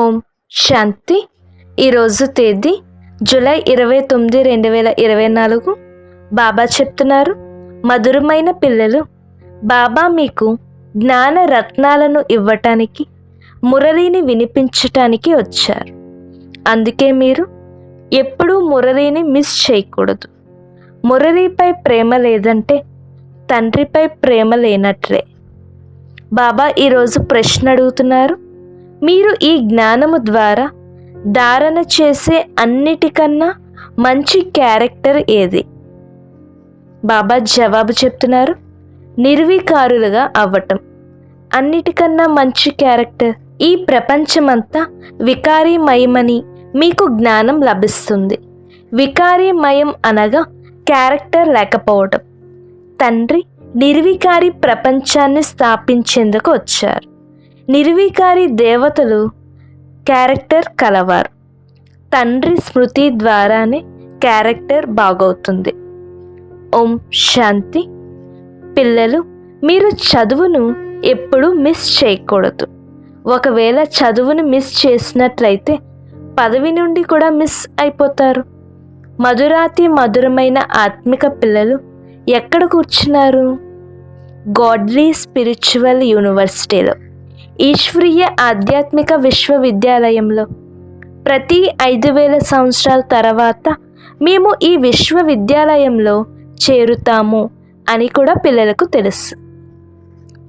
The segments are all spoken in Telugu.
ఓం శాంతి. ఈరోజు తేదీ జూలై ఇరవై తొమ్మిది రెండు వేల ఇరవై నాలుగు. బాబా చెప్తున్నారు మధురమైన పిల్లలు బాబా మీకు జ్ఞాన రత్నాలను ఇవ్వటానికి మురళిని వినిపించటానికి వచ్చారు. అందుకే మీరు ఎప్పుడూ మురళిని మిస్ చేయకూడదు. మురళిపై ప్రేమ లేదంటే తండ్రిపై ప్రేమ లేనట్లే. బాబా ఈరోజు ప్రశ్న అడుగుతున్నారు మీరు ఈ జ్ఞానము ద్వారా ధారణ చేసే అన్నిటికన్నా మంచి క్యారెక్టర్ ఏది? బాబా జవాబు చెప్తున్నారు నిర్వీకారులుగా అవ్వటం. అన్నిటికన్నా మంచి క్యారెక్టర్ ఈ ప్రపంచమంతా వికారీమయమని మీకు జ్ఞానం లభిస్తుంది. వికారీమయం అనగా క్యారెక్టర్ లేకపోవటం. తండ్రి నిర్వికారి ప్రపంచాన్ని స్థాపించేందుకు వచ్చారు. నిర్వికారి దేవతలు క్యారెక్టర్ కలవారు. తండ్రి స్మృతి ద్వారానే క్యారెక్టర్ బాగవుతుంది. ఓం శాంతి. పిల్లలు మీరు చదువును ఎప్పుడూ మిస్ చేయకూడదు. ఒకవేళ చదువును మిస్ చేసినట్లయితే పదవి నుండి కూడా మిస్ అయిపోతారు. మధురాతి మధురమైన ఆత్మిక పిల్లలు ఎక్కడ కూర్చున్నారు? గాడ్లీ స్పిరిచువల్ యూనివర్సిటీలో. ఈశ్వరీయ ఆధ్యాత్మిక విశ్వవిద్యాలయంలో ప్రతి ఐదు వేల సంవత్సరాల తర్వాత మేము ఈ విశ్వవిద్యాలయంలో చేరుతాము అని కూడా పిల్లలకు తెలుసు.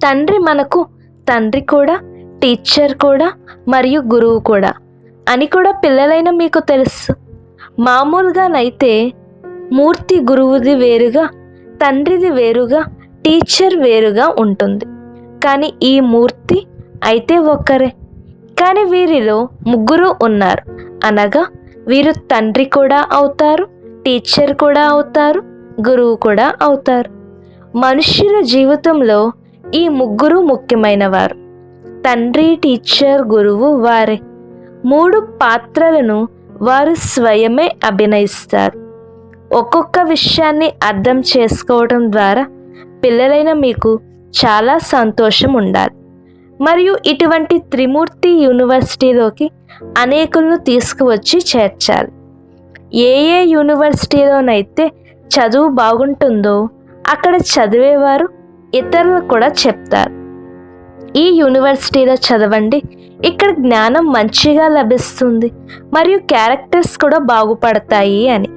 తండ్రి మనకు తండ్రి కూడా టీచర్ కూడా మరియు గురువు కూడా అని కూడా పిల్లలైన మీకు తెలుసు. మామూలుగానైతే మూర్తి గురువుది వేరుగా తండ్రిది వేరుగా టీచర్ వేరుగా ఉంటుంది. కానీ ఈ మూర్తి అయితే ఒక్కరే. కానీ వీరిలో ముగ్గురు ఉన్నారు. అనగా వీరు తండ్రి కూడా అవుతారు టీచర్ కూడా అవుతారు గురువు కూడా అవుతారు. మనుష్యుల జీవితంలో ఈ ముగ్గురు ముఖ్యమైనవారు. తండ్రి టీచర్ గురువు వారే. మూడు పాత్రలను వారు స్వయమే అభినయిస్తారు. ఒక్కొక్క విషయాన్ని అర్థం చేసుకోవడం ద్వారా పిల్లలైన మీకు చాలా సంతోషం ఉండాలి. మరియు ఇటువంటి త్రిమూర్తి యూనివర్సిటీలోకి అనేకులను తీసుకువచ్చి చేర్చాలి. ఏ ఏ యూనివర్సిటీలోనైతే చదువు బాగుంటుందో అక్కడ చదివేవారు ఇతరులు కూడా చెప్తారు. ఈ యూనివర్సిటీలో చదవండి. ఇక్కడ జ్ఞానం మంచిగా లభిస్తుంది. మరియు క్యారెక్టర్స్ కూడా బాగుపడతాయి అని.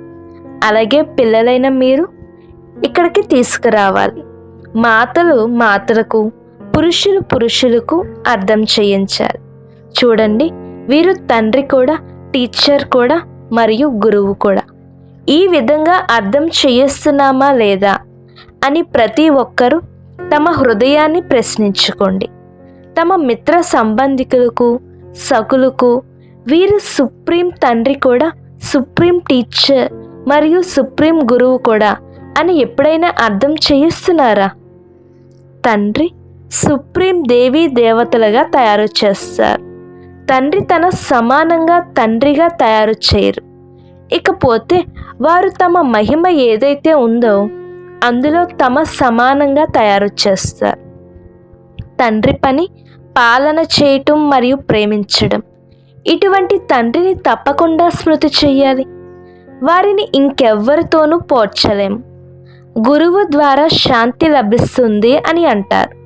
అలాగే పిల్లలైన మీరు ఇక్కడికి తీసుకురావాలి. మాతలు మాతలకు పురుషులు పురుషులకు అర్థం చేయించాలి. చూడండి వీరు తండ్రి కూడా టీచర్ కూడా మరియు గురువు కూడా. ఈ విధంగా అర్థం చేయిస్తున్నామా లేదా అని ప్రతి ఒక్కరూ తమ హృదయాన్ని ప్రశ్నించుకోండి. తమ మిత్ర సంబంధికులకు సకులకు వీరు సుప్రీం తండ్రి కూడా సుప్రీం టీచర్ మరియు సుప్రీం గురువు కూడా అని ఎప్పుడైనా అర్థం చేయిస్తున్నారా? తండ్రి సుప్రీం దేవీ దేవతలుగా తయారు చేస్తారు. తండ్రి తన సమానంగా తండ్రిగా తయారు చేయరు. ఇకపోతే వారు తమ మహిమ ఏదైతే ఉందో అందులో తమ సమానంగా తయారు చేస్తారు. తండ్రి పని పాలన చేయటం మరియు ప్రేమించడం. ఇటువంటి తండ్రిని తప్పకుండా స్మృతి చెయ్యాలి వారిని ఇంకెవ్వరితోనూ పోడ్చలేము గురువు ద్వారా శాంతి లభిస్తుంది అని అంటారు.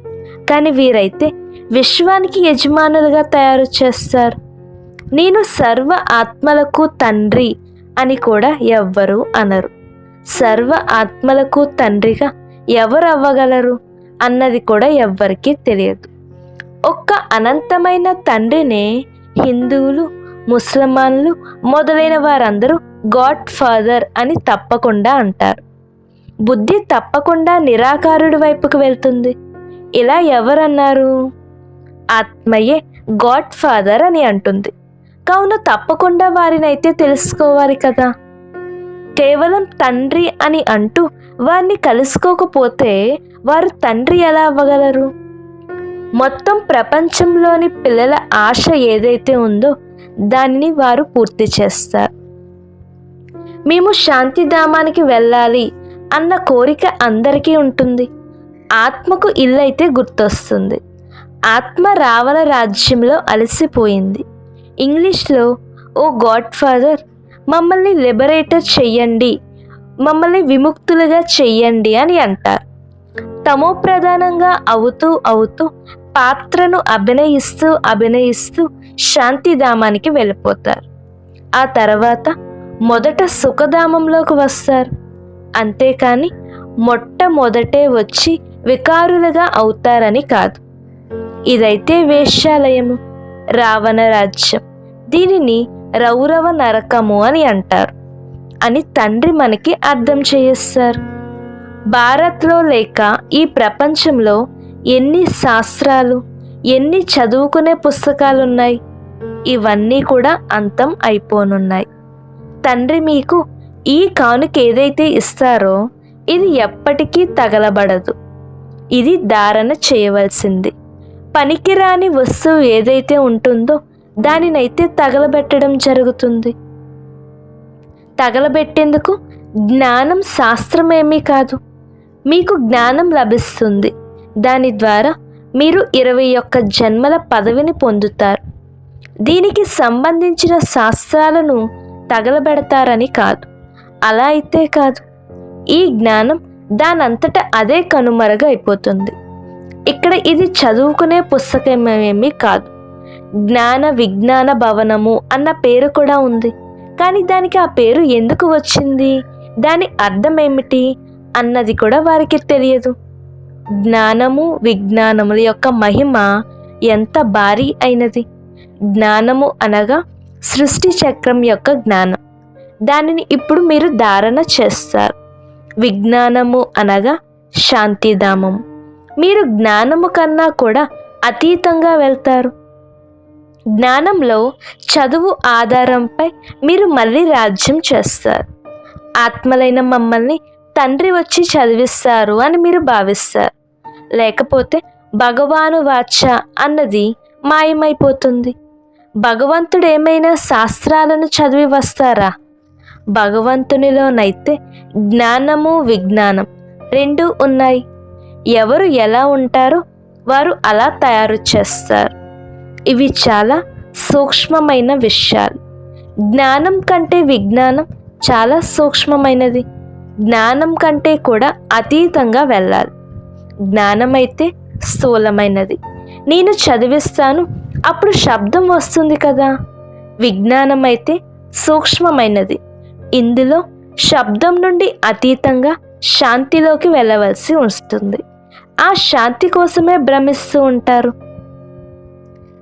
కానీ వీరైతే విశ్వానికి యజమానులుగా తయారు చేస్తారు. నేను సర్వ ఆత్మలకు తండ్రి అని కూడా ఎవ్వరూ అనరు. సర్వ ఆత్మలకు తండ్రిగా ఎవరు అవ్వగలరు అన్నది కూడా ఎవ్వరికీ తెలియదు. ఒక్క అనంతమైన తండ్రినే హిందువులు ముసల్మాన్లు మొదలైన వారందరూ గాడ్ ఫాదర్ అని తప్పకుండా అంటారు. బుద్ధి తప్పకుండా నిరాకారుడి వైపుకు వెళ్తుంది. ఇలా ఎవరన్నారు? ఆత్మయే గాడ్ ఫాదర్ అని అంటుంది. కావున తప్పకుండా వారినైతే తెలుసుకోవాలి కదా. కేవలం తండ్రి అని అంటూ వారిని కలుసుకోకపోతే వారు తండ్రి ఎలా అవ్వగలరు? మొత్తం ప్రపంచంలోని పిల్లల ఆశ ఏదైతే ఉందో దానిని వారు పూర్తి చేస్తారు. మేము శాంతిధామానికి వెళ్ళాలి అన్న కోరిక అందరికీ ఉంటుంది. ఆత్మకు ఇల్లు అయితే గుర్తొస్తుంది. ఆత్మ రావణ రాజ్యంలో అలసిపోయింది. ఇంగ్లీష్లో ఓ గాడ్ ఫాదర్ మమ్మల్ని లిబరేటర్ చెయ్యండి మమ్మల్ని విముక్తులుగా చెయ్యండి అని అంటారు. తమో ప్రధానంగా అవుతూ అవుతూ పాత్రను అభినయిస్తూ అభినయిస్తూ శాంతిధామానికి వెళ్ళిపోతారు. ఆ తర్వాత మొదట సుఖధామంలోకి వస్తారు. అంతేకాని మొట్టమొదటే వచ్చి వికారులుగా అవుతారని కాదు. ఇదైతే వేశ్యాలయము రావణ రాజ్యం. దీనిని రౌరవ నరకము అని అంటారు. అని తండ్రి మనకి అర్థం చేయిస్తారు. భారత్లో లేక ఈ ప్రపంచంలో ఎన్ని శాస్త్రాలు ఎన్ని చదువుకునే పుస్తకాలు ఉన్నాయి ఇవన్నీ కూడా అంతం అయిపోనున్నాయి. తండ్రి మీకు ఈ కానుక ఏదైతే ఇస్తారో ఇది ఎప్పటికీ తగలబడదు. ఇది ధారణ చేయవలసింది. పనికిరాని వస్తువు ఏదైతే ఉంటుందో దానినైతే తగలబెట్టడం జరుగుతుంది. తగలబెట్టేందుకు జ్ఞానం శాస్త్రమేమీ కాదు. మీకు జ్ఞానం లభిస్తుంది. దాని ద్వారా మీరు ఇరవై ఒక్క జన్మల పదవిని పొందుతారు. దీనికి సంబంధించిన శాస్త్రాలను తగలబెడతారని కాదు. అలా అయితే కాదు. ఈ జ్ఞానం దానంతట అదే కనుమరుగైపోతుంది అయిపోతుంది. ఇక్కడ ఇది చదువుకునే పుస్తకమేమీ కాదు. జ్ఞాన విజ్ఞాన భవనము అన్న పేరు కూడా ఉంది. కానీ దానికి ఆ పేరు ఎందుకు వచ్చింది? దాని అర్థం ఏమిటి అన్నది కూడా వారికి తెలియదు. జ్ఞానము విజ్ఞానముల యొక్క మహిమ ఎంత భారీ అయినది. జ్ఞానము అనగా సృష్టి చక్రం యొక్క జ్ఞానం. దానిని ఇప్పుడు మీరు ధారణ చేస్తారు. విజ్ఞానము అనగా శాంతిధామం. మీరు జ్ఞానము కన్నా కూడా అతీతంగా వెళ్తారు. జ్ఞానంలో చదువు ఆధారంపై మీరు మళ్ళీ రాజ్యం చేస్తారు. ఆత్మలైన మమ్మల్ని తండ్రి వచ్చి చదివిస్తారు అని మీరు భావిస్తారు. లేకపోతే భగవాను వాచ అన్నది మాయమైపోతుంది. భగవంతుడు ఏమైనా శాస్త్రాలను చదివి వస్తారా? భగవంతునిలోనైతే జ్ఞానము విజ్ఞానం రెండు ఉన్నాయి. ఎవరు ఎలా ఉంటారో వారు అలా తయారు చేస్తారు. ఇవి చాలా సూక్ష్మమైన విషయాలు. జ్ఞానం కంటే విజ్ఞానం చాలా సూక్ష్మమైనది. జ్ఞానం కంటే కూడా అతీతంగా వెళ్ళాలి. జ్ఞానం అయితే స్థూలమైనది. నేను చదివిస్తాను అప్పుడు శబ్దం వస్తుంది కదా. విజ్ఞానం అయితే సూక్ష్మమైనది. ఇందులో శబ్దం నుండి అతీతంగా శాంతిలోకి వెళ్ళవలసి వస్తుంది. ఆ శాంతి కోసమే భ్రమిస్తూ ఉంటారు.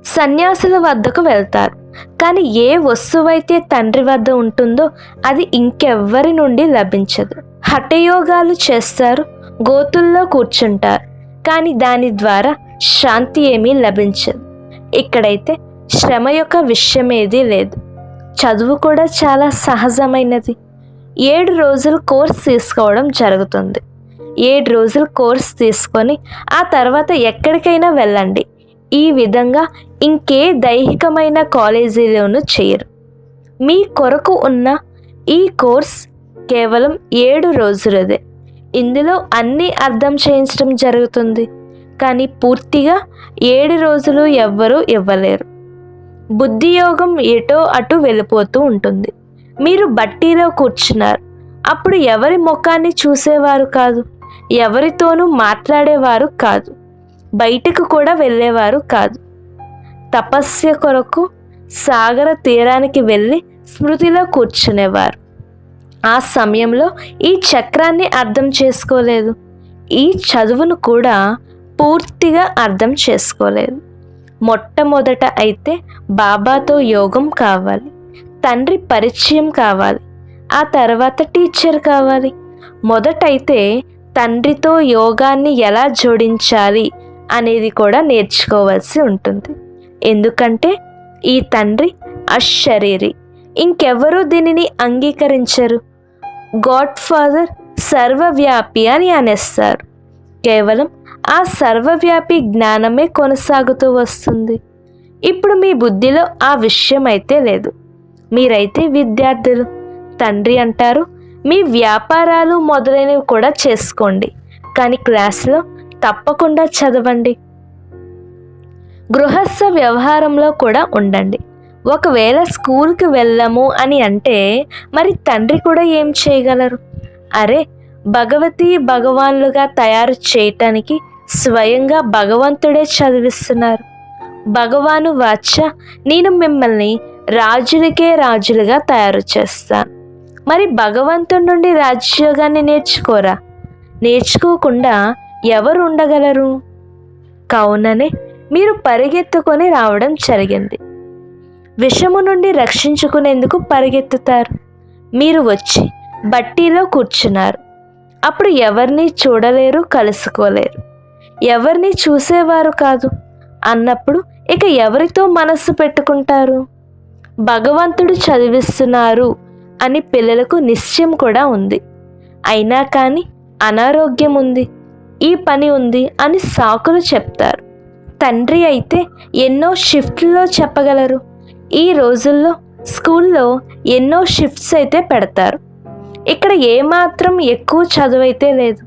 సన్యాసుల వద్దకు వెళ్తారు. కానీ ఏ వస్తువైతే తండ్రి వద్ద ఉంటుందో అది ఇంకెవ్వరి నుండి లభించదు. హఠయోగాలు చేస్తారు. గోతుల్లో కూర్చుంటారు. కానీ దాని ద్వారా శాంతి ఏమీ లభించదు. ఇక్కడైతే శ్రమ యొక్క విషయం ఏదీ లేదు. చదువు కూడా చాలా సహజమైనది. ఏడు రోజులు కోర్స్ తీసుకోవడం జరుగుతుంది. ఏడు రోజులు కోర్స్ తీసుకొని ఆ తర్వాత ఎక్కడికైనా వెళ్ళండి. ఈ విధంగా ఇంకే దైహికమైన కాలేజీలోనూ చేయరు మీ కొరకు ఉన్న ఈ కోర్స్ కేవలం ఏడు రోజులదే. ఇందులో అన్నీ అర్థం చేయించడం జరుగుతుంది. కానీ పూర్తిగా ఏడు రోజులు ఎవ్వరూ ఇవ్వలేరు. బుద్ధియోగం ఎటో అటు వెళ్ళిపోతూ ఉంటుంది. మీరు బట్టీలో కూర్చున్నారు. అప్పుడు ఎవరి ముఖాన్ని చూసేవారు కాదు. ఎవరితోనూ మాట్లాడేవారు కాదు. బయటకు కూడా వెళ్ళేవారు కాదు. తపస్య కొరకు సాగర తీరానికి వెళ్ళి స్మృతిలో కూర్చునేవారు. ఆ సమయంలో ఈ చక్రాన్ని అర్థం చేసుకోలేదు. ఈ చదువును కూడా పూర్తిగా అర్థం చేసుకోలేదు. మొట్టమొదట అయితే బాబాతో యోగం కావాలి తండ్రి పరిచయం కావాలి ఆ తర్వాత టీచర్ కావాలి. మొదటైతే తండ్రితో యోగాన్ని ఎలా జోడించాలి అనేది కూడా నేర్చుకోవాల్సి ఉంటుంది. ఎందుకంటే ఈ తండ్రి అశరీరి. ఇంకెవరూ దీనిని అంగీకరించరు. గాడ్ ఫాదర్ సర్వవ్యాపి అని అనేస్తారు. కేవలం ఆ సర్వవ్యాపి జ్ఞానమే కొనసాగుతూ వస్తుంది. ఇప్పుడు మీ బుద్ధిలో ఆ విషయం అయితే లేదు. మీరైతే విద్యార్థులు. తండ్రి అంటారు మీ వ్యాపారాలు మొదలైనవి కూడా చేసుకోండి కానీ క్లాస్లో తప్పకుండా చదవండి. గృహస్థ వ్యవహారంలో కూడా ఉండండి. ఒకవేళ స్కూల్కి వెళ్ళము అని అంటే మరి తండ్రి కూడా ఏం చేయగలరు? అరే భగవతి భగవాన్లుగా తయారు చేయటానికి స్వయంగా భగవంతుడే చదివిస్తున్నారు. భగవాను వాచ నేను మిమ్మల్ని రాజులకే రాజులుగా తయారు చేస్తాను మరి భగవంతుడి నుండి రాజ్యోగాన్ని నేర్చుకోరా? నేర్చుకోకుండా ఎవరు ఉండగలరు? కావుననే మీరు పరిగెత్తుకొని రావడం జరిగింది. విషము నుండి రక్షించుకునేందుకు పరిగెత్తుతారు. మీరు వచ్చి బట్టీలో కూర్చున్నారు. అప్పుడు ఎవరిని చూడలేరు కలుసుకోలేరు. ఎవరిని చూసేవారు కాదు. అన్నప్పుడు ఇక ఎవరితో మనస్సు పెట్టుకుంటారు? భగవంతుడు చదివిస్తున్నారు అని పిల్లలకు నిశ్చయం కూడా ఉంది. అయినా కానీ అనారోగ్యం ఉంది. ఈ పని ఉంది అని సాకులు చెప్తారు. తండ్రి అయితే ఎన్నో షిఫ్ట్లో చెప్పగలరు. ఈ రోజుల్లో స్కూల్లో ఎన్నో షిఫ్ట్స్ అయితే పెడతారు. ఇక్కడ ఏమాత్రం ఎక్కువ చదువైతే లేదు.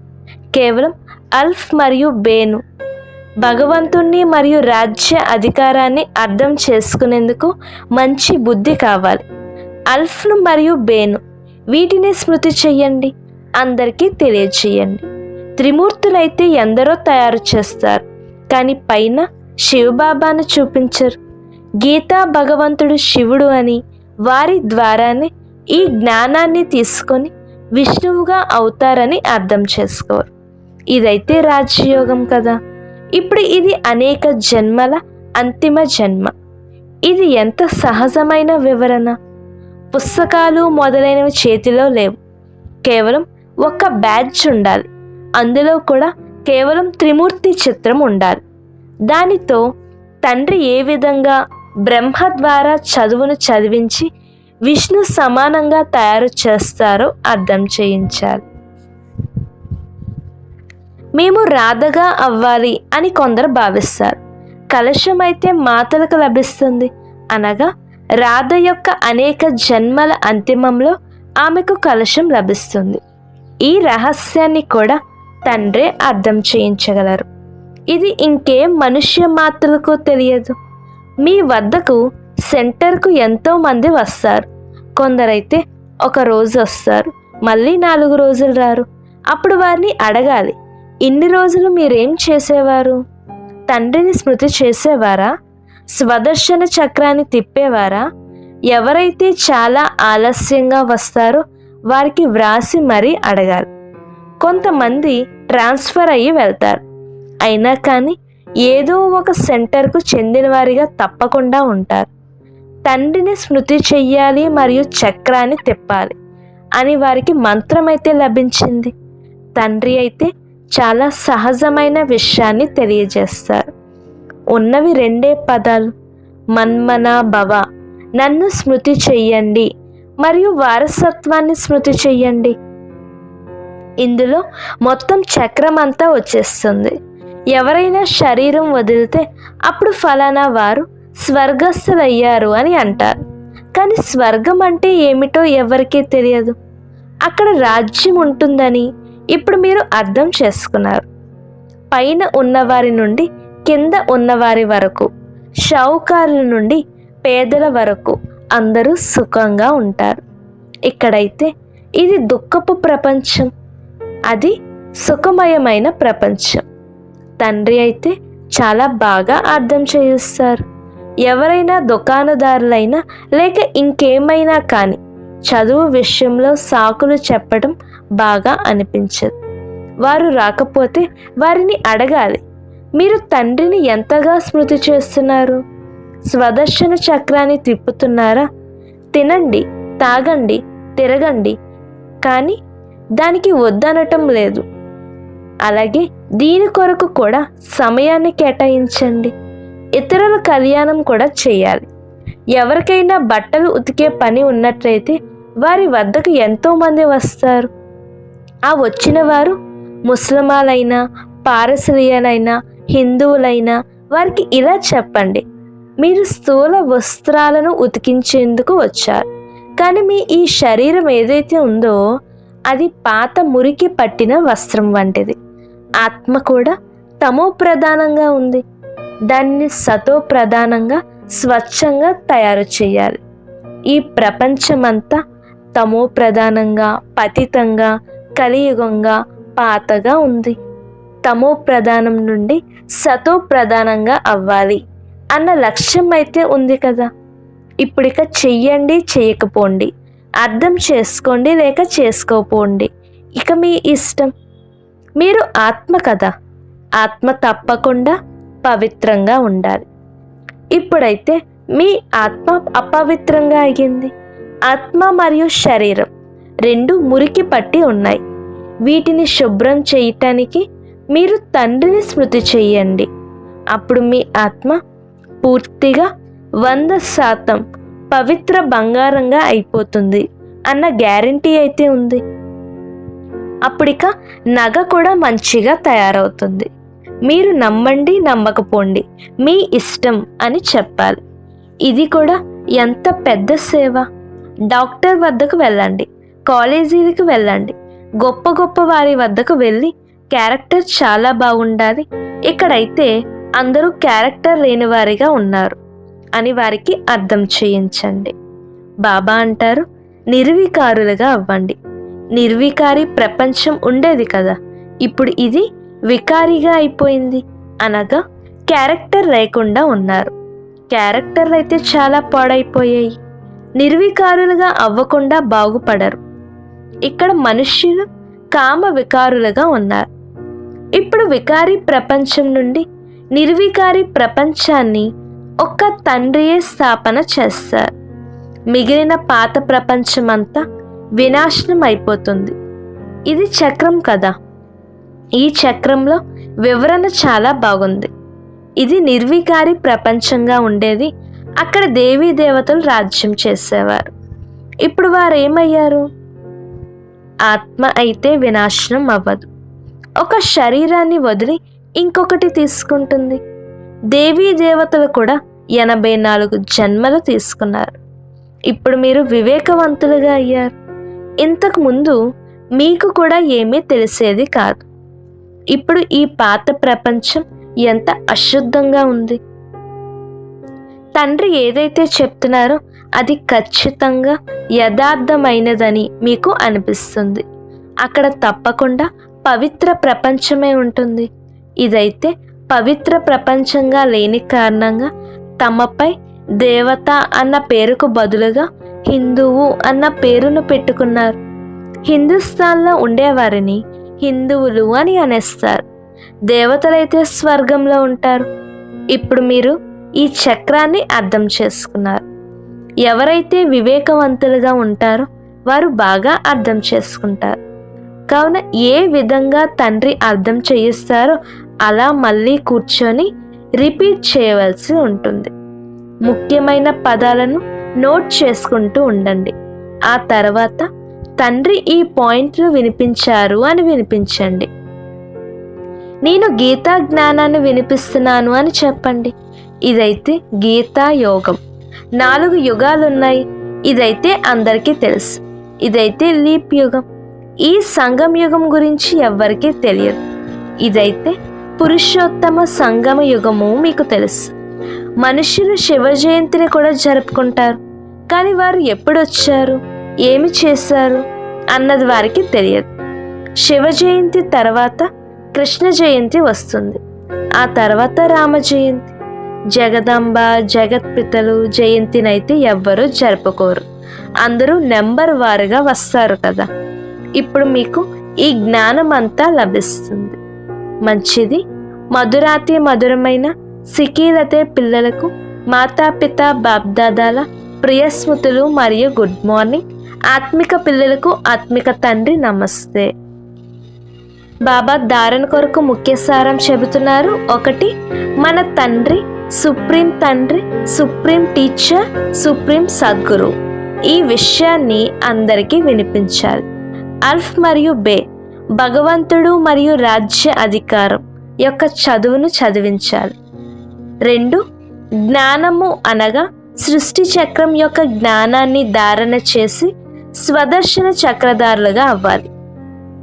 కేవలం అల్ఫ్ మరియు బేను. భగవంతుణ్ణి మరియు రాజ్య అధికారాన్ని అర్థం చేసుకునేందుకు మంచి బుద్ధి కావాలి. అల్ఫ్ను మరియు బేను. వీటిని స్మృతి చెయ్యండి అందరికీ తెలియచేయండి. త్రిమూర్తులైతే ఎందరో తయారు చేస్తారు. కానీ పైన శివబాబాను చూపించరు. గీతా భగవంతుడు శివుడు అని వారి ద్వారానే ఈ జ్ఞానాన్ని తీసుకొని విష్ణువుగా అవుతారని అర్థం చేసుకోరు. ఇదైతే రాజయోగం కదా. ఇప్పుడు ఇది అనేక జన్మల అంతిమ జన్మ. ఇది ఎంత సహజమైన వివరణ? పుస్తకాలు మొదలైనవి చేతిలో లేవు. కేవలం ఒక బ్యాడ్జ్ ఉండాలి. అందులో కూడా కేవలం త్రిమూర్తి చిత్రం ఉండాలి. దానితో తండ్రి ఏ విధంగా బ్రహ్మ ద్వారా చదువును చదివించి విష్ణు సమానంగా తయారు చేస్తారో అర్థం చేయించాలి. మేము రాధగా అవ్వాలి అని కొందరు భావిస్తారు. కలశం అయితే మాతలకు లభిస్తుంది. అనగా రాధ యొక్క అనేక జన్మల అంతిమంలో ఆమెకు కలశం లభిస్తుంది. ఈ రహస్యాన్ని కూడా తండ్రే అర్థం చేయించగలరు. ఇది ఇంకే మనుష్య మాతలకు తెలియదు. మీ వద్దకు సెంటర్కు ఎంతోమంది వస్తారు. కొందరైతే ఒక రోజు వస్తారు మళ్ళీ నాలుగు రోజులు రారు. అప్పుడు వారిని అడగాలి ఇన్ని రోజులు మీరేం చేసేవారు? తండ్రిని స్మృతి చేసేవారా? స్వదర్శన చక్రాన్ని తిప్పేవారా? ఎవరైతే చాలా ఆలస్యంగా వస్తారో వారికి వ్రాసి మరీ అడగాలి. కొంతమంది ట్రాన్స్ఫర్ అయ్యి వెళ్తారు. అయినా కానీ ఏదో ఒక సెంటర్కు చెందినవారిగా తప్పకుండా ఉంటారు. తండ్రిని స్మృతి చెయ్యాలి మరియు చక్రాన్ని తిప్పాలి అని వారికి మంత్రమైతే లభించింది. తండ్రి అయితే చాలా సహజమైన విషయాన్ని తెలియజేస్తారు. ఉన్నవి రెండే పదాలు మన్మన భవ నన్ను స్మృతి చెయ్యండి మరియు వారసత్వాన్ని స్మృతి చెయ్యండి. ఇందులో మొత్తం చక్రం అంతా వచ్చేస్తుంది. ఎవరైనా శరీరం వదిలితే అప్పుడు ఫలానా వారు స్వర్గస్థులయ్యారు అని అంటారు. కానీ స్వర్గం అంటే ఏమిటో ఎవరికీ తెలియదు. అక్కడ రాజ్యం ఉంటుందని ఇప్పుడు మీరు అర్థం చేసుకున్నారు. పైన ఉన్నవారి నుండి కింద ఉన్నవారి వరకు షౌకారుల నుండి పేదల వరకు అందరూ సుఖంగా ఉంటారు. ఇక్కడైతే ఇది దుఃఖపు ప్రపంచం. అది సుఖమయమైన ప్రపంచం. తండ్రి అయితే చాలా బాగా అర్థం చేయిస్తారు. ఎవరైనా దుకాణదారులైనా లేక ఇంకేమైనా కానీ చదువు విషయంలో సాకులు చెప్పడం బాగా అనిపించదు. వారు రాకపోతే వారిని అడగాలి మీరు తండ్రిని ఎంతగా స్మృతి చేస్తున్నారు? స్వదర్శన చక్రాన్ని తిప్పుతున్నారా? తినండి తాగండి తిరగండి కానీ దానికి వద్దనటం లేదు. అలాగే దీని కొరకు కూడా సమయాన్ని కేటాయించండి. ఇతరుల కళ్యాణం కూడా చేయాలి. ఎవరికైనా బట్టలు ఉతికే పని ఉన్నట్లయితే వారి వద్దకు ఎంతోమంది వస్తారు. ఆ వచ్చిన వారు ముస్లిమాలైనా పారసీలైనా హిందువులైనా వారికి ఇలా చెప్పండి మీరు స్థూల వస్త్రాలను ఉతికించేందుకు వచ్చారు. కానీ మీ ఈ శరీరం ఏదైతే ఉందో అది పాత మురికి పట్టిన వస్త్రం వంటిది. ఆత్మ కూడా తమో ప్రధానంగా ఉంది. దాన్ని సతో ప్రధానంగా స్వచ్ఛంగా తయారు చేయాలి. ఈ ప్రపంచమంతా తమో ప్రధానంగా పతితంగా కలియుగంగా పాతగా ఉంది. తమో ప్రధానం నుండి సతో ప్రధానంగా అవ్వాలి అన్న లక్ష్యం అయితే ఉంది కదా. ఇప్పుడిక చెయ్యండి చేయకపోండి అర్థం చేసుకోండి లేక చేసుకోపోండి. ఇక మీ ఇష్టం. మీరు ఆత్మ కదా. ఆత్మ తప్పకుండా పవిత్రంగా ఉండాలి. ఇప్పుడైతే మీ ఆత్మ అపవిత్రంగా అయ్యింది. ఆత్మ మరియు శరీరం రెండు మురికి పట్టి ఉన్నాయి. వీటిని శుభ్రం చేయటానికి మీరు తండ్రిని స్మృతి చేయండి. అప్పుడు మీ ఆత్మ పూర్తిగా వంద శాతం పవిత్ర బంగారంగా అయిపోతుంది అన్న గ్యారంటీ అయితే ఉంది. అప్పుడిక నగ కూడా మంచిగా తయారవుతుంది. మీరు నమ్మండి నమ్మకపోండి. మీ ఇష్టం అని చెప్పాలి. ఇది కూడా ఎంత పెద్ద సేవ? డాక్టర్ వద్దకు వెళ్ళండి. కాలేజీలకు వెళ్ళండి. గొప్ప గొప్ప వారి వద్దకు వెళ్ళి క్యారెక్టర్ చాలా బాగుండాలి. ఇక్కడైతే అందరూ క్యారెక్టర్ లేనివారిగా ఉన్నారు అని వారికి అర్థం చేయించండి. బాబా అంటారు నిర్వికారులుగా అవ్వండి. నిర్వికారి ప్రపంచం ఉండేది కదా. ఇప్పుడు ఇది వికారిగా అయిపోయింది. అనగా క్యారెక్టర్ లేకుండా ఉన్నారు. క్యారెక్టర్లు అయితే చాలా పాడైపోయాయి. నిర్వికారులుగా అవ్వకుండా బాగుపడరు. ఇక్కడ మనుష్యులు కామ వికారులుగా ఉన్నారు. ఇప్పుడు వికారి ప్రపంచం నుండి నిర్వికారి ప్రపంచాన్ని ఒక్క తండ్రియే స్థాపన చేస్తారు. మిగిలిన పాత ప్రపంచమంతా వినాశనం అయిపోతుంది ఇది చక్రం కదా. ఈ చక్రంలో వివరణ చాలా బాగుంది. ఇది నిర్వికారి ప్రపంచంగా ఉండేది. అక్కడ దేవీ దేవతలు రాజ్యం చేసేవారు. ఇప్పుడు వారు ఏమయ్యారు ఆత్మ అయితే వినాశనం అవ్వదు. ఒక శరీరాన్ని వదిలి ఇంకొకటి తీసుకుంటుంది. దేవీ దేవతలు కూడా ఎనభై నాలుగు జన్మలు తీసుకున్నారు. ఇప్పుడు మీరు వివేకవంతులుగా అయ్యారు. ఇంతకు ముందు మీకు కూడా ఏమీ తెలిసేది కాదు. ఇప్పుడు ఈ పాత ప్రపంచం ఎంత అశుద్ధంగా ఉంది? తండ్రి ఏదైతే చెప్తున్నారో అది ఖచ్చితంగా యథార్థమైనదని మీకు అనిపిస్తుంది. అక్కడ తప్పకుండా పవిత్ర ప్రపంచమే ఉంటుంది. ఇదైతే పవిత్ర ప్రపంచంగా లేని కారణంగా తమపై దేవత అన్న పేరుకు బదులుగా హిందువు అన్న పేరును పెట్టుకున్నారు. హిందుస్థాన్లో ఉండేవారిని హిందువులు అని అనేస్తారు. దేవతలైతే స్వర్గంలో ఉంటారు. ఇప్పుడు మీరు ఈ చక్రాన్ని అర్థం చేసుకున్నారు. ఎవరైతే వివేకవంతులుగా ఉంటారో వారు బాగా అర్థం చేసుకుంటారు. కావున ఏ విధంగా తండ్రి అర్థం చేయిస్తారో అలా మళ్ళీ కూర్చొని రిపీట్ చేయవలసి ఉంటుంది. ముఖ్యమైన పదాలను నోట్ చేసుకుంటూ ఉండండి. ఆ తర్వాత తండ్రి ఈ పాయింట్లు వినిపించారు అని వినిపించండి. నేను గీతా జ్ఞానాన్ని వినిపిస్తున్నాను అని చెప్పండి. ఇదైతే గీతా యోగం. నాలుగు యుగాలు ఉన్నాయి ఇదైతే అందరికీ తెలుసు. ఇదైతే లీప్ యుగం. ఈ సంగం యుగం గురించి ఎవ్వరికీ తెలియదు. ఇదైతే పురుషోత్తమ సంగమ యుగము మీకు తెలుసు. మనుషులు శివ జయంతిని కూడా జరుపుకుంటారు. కానీ వారు ఎప్పుడొచ్చారు? ఏమి చేశారు అన్నది వారికి తెలియదు. శివ జయంతి తర్వాత కృష్ణ జయంతి వస్తుంది. ఆ తర్వాత రామ జయంతి. జగదంబ జగత్పితలు జయంతినైతే ఎవ్వరూ జరుపుకోరు. అందరూ నెంబర్ వారుగా వస్తారు కదా. ఇప్పుడు మీకు ఈ జ్ఞానం అంతా లభిస్తుంది. మంచిది. మధురాతి మధురమైన సికీలతే పిల్లలకు మాతాపిత బాప్దాదాల ప్రియ స్మృతులు మరియు గుడ్ మార్నింగ్. ఆత్మిక పిల్లలకు ఆత్మిక తండ్రి నమస్తే. బాబా ధారణ కొరకు ముఖ్య సారం చెబుతున్నారు. ఒకటి మన తండ్రి సుప్రీం తండ్రి సుప్రీం టీచర్ సుప్రీం సద్గురు. ఈ విషయాన్ని అందరికీ వినిపించాలి. అల్ఫ్ మరియు బే భగవంతుడు మరియు రాజ్య అధికారం యొక్క చదువును చదివించాలి. రెండు జ్ఞానము అనగా సృష్టి చక్రం యొక్క జ్ఞానాన్ని ధారణ చేసి స్వదర్శన చక్రధారులుగా అవ్వాలి.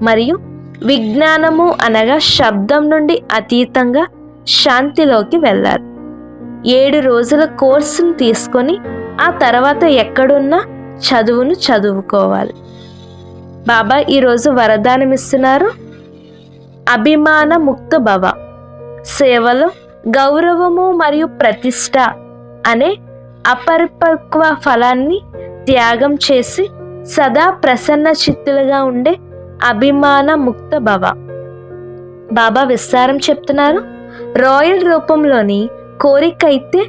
మరియు విజ్ఞానము అనగా శబ్దం నుండి అతీతంగా శాంతిలోకి వెళ్ళాలి. ఏడు రోజుల కోర్సును తీసుకొని ఆ తర్వాత ఎక్కడున్నా చదువును చదువుకోవాలి. బాబా ఈరోజు వరదానం ఇస్తున్నారు. అభిమాన ముక్త భవ. సేవలో గౌరవము మరియు ప్రతిష్ట అనే అపరిపక్వ ఫలాన్ని త్యాగం చేసి సదా ప్రసన్న చిత్తులుగా ఉండే అభిమాన ముక్త భవ బాబా విస్తారం చెప్తున్నారు. రాయల్ రూపంలోని కోరిక అయితే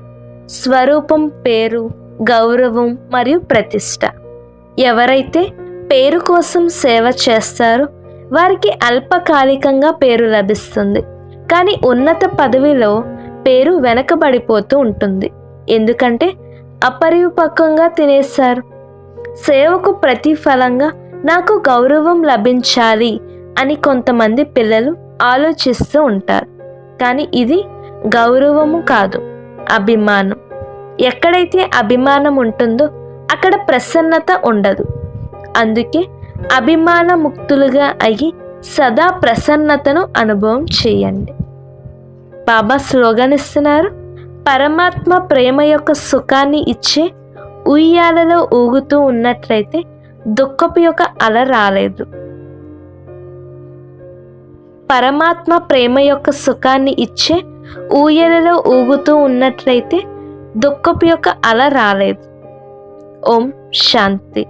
స్వరూపం పేరు గౌరవం మరియు ప్రతిష్ట. ఎవరైతే పేరు కోసం సేవ చేస్తారో వారికి అల్పకాలికంగా పేరు లభిస్తుంది. కానీ ఉన్నత పదవిలో పేరు వెనకబడిపోతూ ఉంటుంది. ఎందుకంటే అపరిపక్వంగా తినేస్తారు. సేవకు ప్రతిఫలంగా నాకు గౌరవం లభించాలి అని కొంతమంది పిల్లలు ఆలోచిస్తూ ఉంటారు. కానీ ఇది గౌరవము కాదు అభిమానం. ఎక్కడైతే అభిమానం ఉంటుందో అక్కడ ప్రసన్నత ఉండదు. అందుకే అభిమాన ముక్తులుగా అయ్యి సదా ప్రసన్నతను అనుభవం చేయండి. బాబా స్లోగన్ ఇస్తున్నారు. పరమాత్మ ప్రేమ యొక్క సుఖాన్ని ఇచ్చే ఉయ్యాలలో ఊగుతూ ఉన్నట్లయితే దుఃఖపు యొక్క అల రాలేదు. పరమాత్మ ప్రేమ యొక్క సుఖాన్ని ఇచ్చే ఊయలలో ఊగుతూ ఉన్నట్లయితే దుఃఖపు యొక్క అల రాలేదు. ఓం శాంతి.